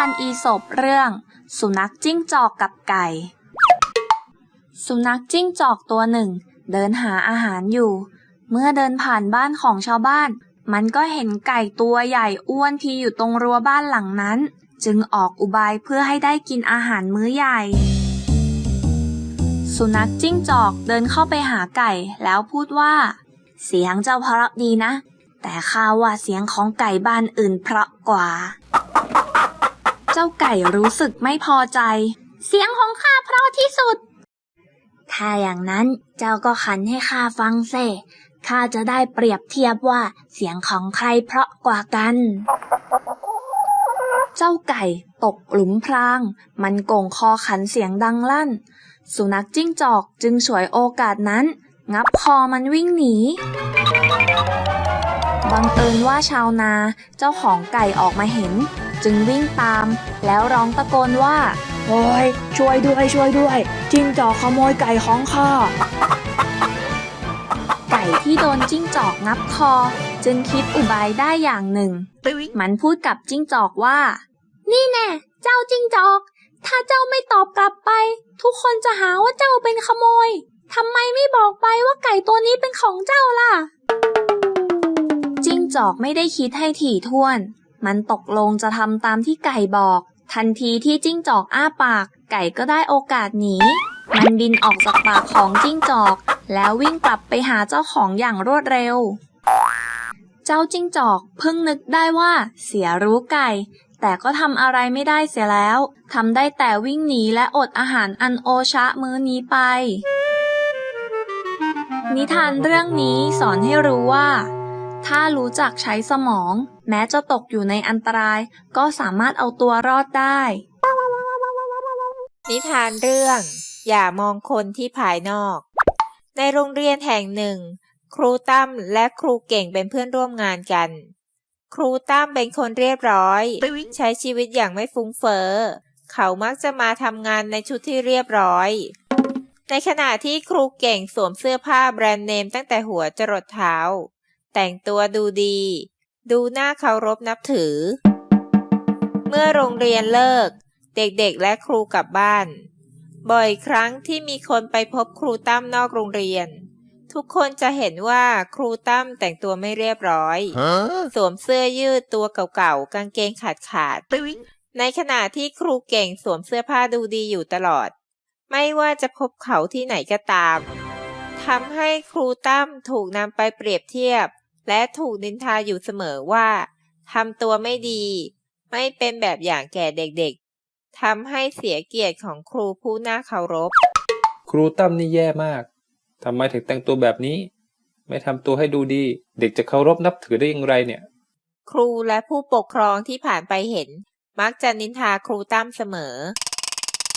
านอีสบเรื่อง สุนัขจิ้งจอกกับไก่ สุนัขจิ้งจอกตัวหนึ่ง เดินหาอาหารอยู่ เมื่อเดินผ่านบ้านของชาวบ้าน มันก็เห็นไก่ตัวใหญ่อ้วนพีอยู่ตรงรั้วบ้านหลังนั้น จึงออกอุบายเพื่อให้ได้กินอาหารมื้อใหญ่ สุนัขจิ้งจอกเดินเข้าไปหาไก่แล้วพูดว่า เสียงเจ้าเพราะดีนะ แต่ข้าว่าเสียงของไก่บ้านอื่นเพราะกว่า เจ้าไก่รู้สึกไม่พอใจ เสียงของข้าเพราะที่สุด ถ้าอย่างนั้นเจ้าก็ขันให้ข้าฟังเซข้าจะได้เปรียบเทียบว่าเสียงของใครเพราะกว่ากัน เจ้าไก่ตกหลุมพราง มันโก่งคอขันเสียงดังลั่น สุนัขจิ้งจอกจึงฉวยโอกาสนั้น งับคอมันวิ่งหนีบังเอิญว่าชาวนาเจ้าของไก่ออกมาเห็น จึงวิ่งตาม แล้วร้องตะโกนว่า โอ้ยช่วยด้วยช่วยด้วย จิ้งจอกขโมยไก่ของข้าไก่ที่โดนจิ้งจอกงับคอ จึงคิดอุบายได้อย่างหนึ่ง มันพูดกับจิ้งจอกว่า นี่แน่เจ้าจิ้งจอก ถ้าเจ้าไม่ตอบกลับไป ทุกคนจะหาว่าเจ้าเป็นขโมยทำไมไม่บอกไปว่าไก่ตัวนี้เป็นของเจ้าล่ะ จิ้งจอกไม่ได้คิดให้ถี่ถ้วน มันตกลงจะทำตามที่ไก่บอก ทันทีที่จิ้งจอกอ้าปาก ไก่ก็ได้โอกาสหนี มันบินออกจากปากของจิ้งจอก แล้ววิ่งกลับไปหาเจ้าของอย่างรวดเร็ว เจ้าจิ้งจอกเพิ่งนึกได้ว่าเสียรู้ไก่ แต่ก็ทำอะไรไม่ได้เสียแล้วทำได้แต่วิ่งหนีและอดอาหารอันโอชะมื้อนี้ไป นิทานเรื่องนี้สอนให้รู้ว่า ถ้ารู้จักใช้สมอง แม้จะตกอยู่ในอันตราย ก็สามารถเอาตัวรอดได้ นิทานเรื่อง อย่ามองคนที่ภายนอก ในโรงเรียนแห่งหนึ่ง ครูตั้มและครูเก่งเป็นเพื่อนร่วมงานกัน ครูตั้มเป็นคนเรียบร้อย ใช้ชีวิตอย่างไม่ฟุ้งเฟอ้อเขามักจะมาทำงานในชุดที่เรียบร้อย ในขณะที่ครูเก่งสวมเสื้อผ้าแบรนด์เนมตั้งแต่หัวจรดเท้า แต่งตัวดูดี ดูน่าเคารพนับถือ เมื่อโรงเรียนเลิก เด็กๆและครูกลับบ้าน บ่อยครั้งที่มีคนไปพบครูตั้มนอกโรงเรียน ทุกคนจะเห็นว่าครูตั้มแต่งตัวไม่เรียบร้อย สวมเสื้อยืดตัวเก่าๆ กางเกงขาดขาดๆในขณะที่ครูเก่งสวมเสื้อผ้าดูดีอยู่ตลอด ไม่ว่าจะพบเขาที่ไหนก็ตามทำให้ครูตั้มถูกนำไปเปรียบเทียบ และถูกนินทาอยู่เสมอว่าทำตัวไม่ดี ไม่เป็นแบบอย่างแก่เด็กๆทำให้เสียเกียรติของครูผู้น่าเคารพ ครูตั้มนี่แย่มากทำไมถึงแต่งตัวแบบนี้ ไม่ทำตัวให้ดูดี เด็กจะเคารพนับถือได้อย่างไรเนี่ย ครูและผู้ปกครองที่ผ่านไปเห็น มักจะนินทาครูตั้มเสมอ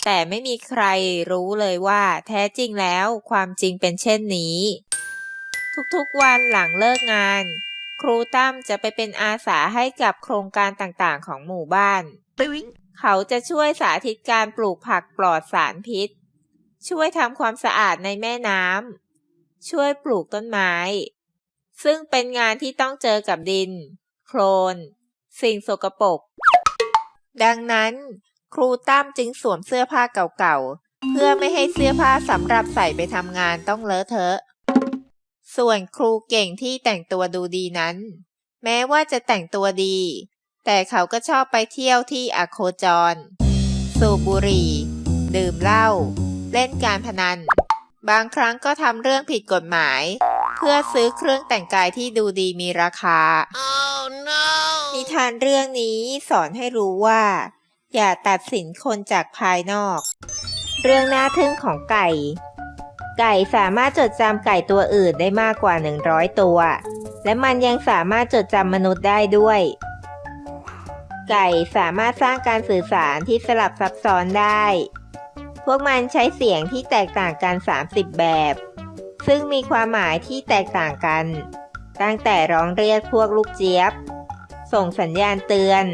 แต่ไม่มีใครรู้เลยว่า แท้จริงแล้วความจริงเป็นเช่นนี้ ทุกๆวันหลังเลิกงาน ครูตั้มจะไปเป็นอาสาให้กับโครงการต่างๆ ของหมู่บ้าน เขาจะช่วยสาธิตการปลูกผักปลอดสารพิษ ช่วยทำความสะอาดในแม่น้ำ ช่วยปลูกต้นไม้ ซึ่งเป็นงานที่ต้องเจอกับดิน โคลน สิ่งสกปรก ดังนั้น ครูตั้มจึงสวมเสื้อผ้าเก่าๆ เพื่อไม่ให้เสื้อผ้าสำหรับใส่ไปทำงานต้องเลอะเทอะ ส่วนครูเก่งที่แต่งตัวดูดีนั้น แม้ว่าจะแต่งตัวดี แต่เขาก็ชอบไปเที่ยวที่อโคจร สูบบุหรี่ ดื่มเหล้า เล่นการพนัน บางครั้งก็ทำเรื่องผิดกฎหมาย เพื่อซื้อเครื่องแต่งกายที่ดูดีมีราคานิทานเรื่องนี้สอนให้รู้ว่า อย่าตัดสินคนจากภายนอก เรื่องน่าทึ่งของไก่ ไก่สามารถจดจำไก่ตัวอื่นได้มากกว่า 100 ตัว และมันยังสามารถจดจำมนุษย์ได้ด้วย ไก่สามารถสร้างการสื่อสารที่สลับซับซ้อนได้ พวกมันใช้เสียงที่แตกต่างกัน 30 แบบ ซึ่งมีความหมายที่แตกต่างกัน ตั้งแต่ร้องเรียกพวกลูกเจี๊ยบ ส่งสัญญาณเตือน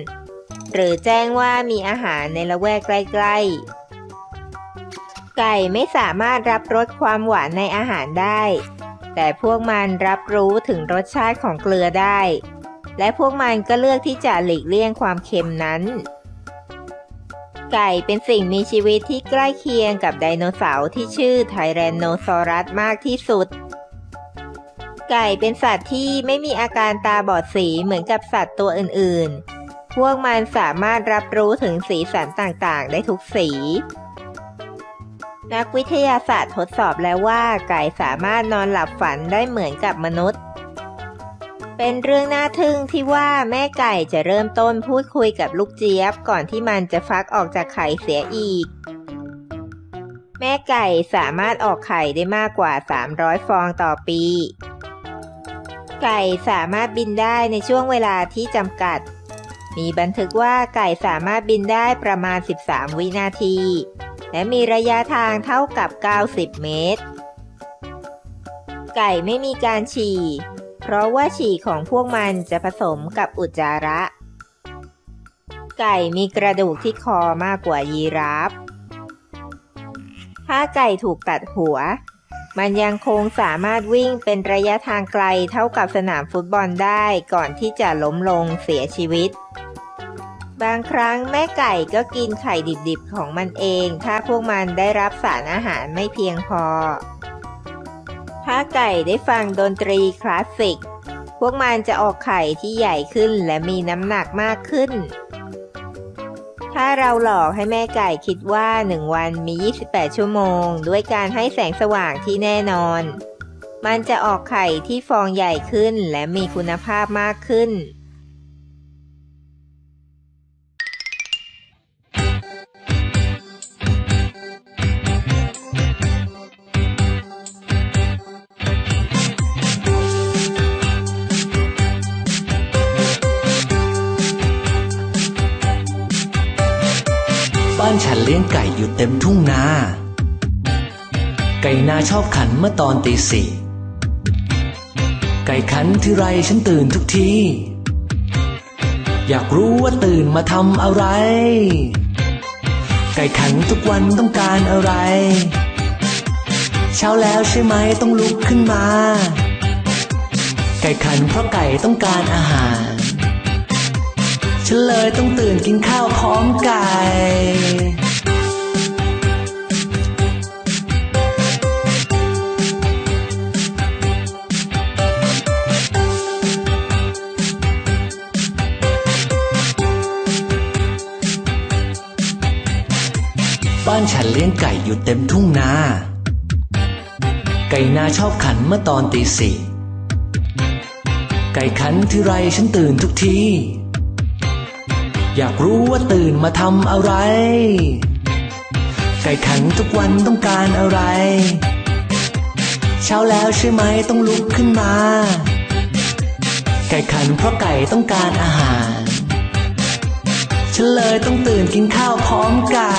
หรือแจ้งว่ามีอาหารในละแวกใกล้ๆ ไก่ไม่สามารถรับรสความหวานในอาหารได้ แต่พวกมันรับรู้ถึงรสชาติของเกลือได้ และพวกมันก็เลือกที่จะหลีกเลี่ยงความเค็มนั้น ไก่เป็นสิ่งมีชีวิตที่ใกล้เคียงกับไดโนเสาร์ที่ชื่อไทแรนโนซอรัสมากที่สุด ไก่เป็นสัตว์ที่ไม่มีอาการตาบอดสีเหมือนกับสัตว์ตัวอื่นๆ พวกมันสามารถรับรู้ถึงสีสันต่างๆ ได้ทุกสี นักวิทยาศาสตร์ทดสอบแล้วว่าไก่สามารถนอนหลับฝันได้เหมือนกับมนุษย์ เป็นเรื่องน่าทึ่งที่ว่าแม่ไก่จะเริ่มต้นพูดคุยกับลูกเจี๊ยบ ก่อนที่มันจะฟักออกจากไข่เสียอีก แม่ไก่สามารถออกไข่ได้มากกว่า 300 ฟองต่อปี ไก่สามารถบินได้ในช่วงเวลาที่จำกัด มีบันทึกว่าไก่สามารถบินได้ประมาณ 13 วินาที และมีระยะทางเท่ากับ 90 เมตร ไก่ไม่มีการฉี่ เพราะว่าฉี่ของพวกมันจะผสมกับอุจจาระ ไก่มีกระดูกที่คอมากกว่ายีราฟ ถ้าไก่ถูกตัดหัว มันยังคงสามารถวิ่งเป็นระยะทางไกลเท่ากับสนามฟุตบอลได้ก่อนที่จะล้มลงเสียชีวิต บางครั้งแม่ไก่ก็กินไข่ดิบๆของมันเอง ถ้าพวกมันได้รับสารอาหารไม่เพียงพอ ถ้าไก่ได้ฟังดนตรีคลาสสิก พวกมันจะออกไข่ที่ใหญ่ขึ้นและมีน้ำหนักมากขึ้น ถ้าเราหลอกให้แม่ไก่คิดว่า 1 วันมี 28 ชั่วโมง ด้วยการให้แสงสว่างที่แน่นอน มันจะออกไข่ที่ฟองใหญ่ขึ้นและมีคุณภาพมากขึ้นานฉันเลี้ยงไก่อยู่เต็มทุ่งนา ไก่นาชอบขันเมื่อตอนตีสี่ ไก่ขันทีไรฉันตื่นทุกที อยากรู้ว่าตื่นมาทำอะไร ไก่ขันทุกวันต้องการอะไร เช้าแล้วใช่ไหมต้องลุกขึ้นมา ไก่ขันเพราะไก่ต้องการอาหาร ฉันเลยต้องตื่นกินข้าวพร้อมไก่บ้านฉันเลี้ยงไก่อยู่เต็มทุ่งนา ไก่นาชอบขันเมื่อตอนตีสี่ ไก่ขันทีไรฉันตื่นทุกที อยากรู้ว่าตื่นมาทำอะไร ไก่ขันทุกวันต้องการอะไร เช้าแล้วใช่ไหมต้องลุกขึ้นมา ไก่ขันเพราะไก่ต้องการอาหาร ฉันเลยต้องตื่นกินข้าวพร้อมไก่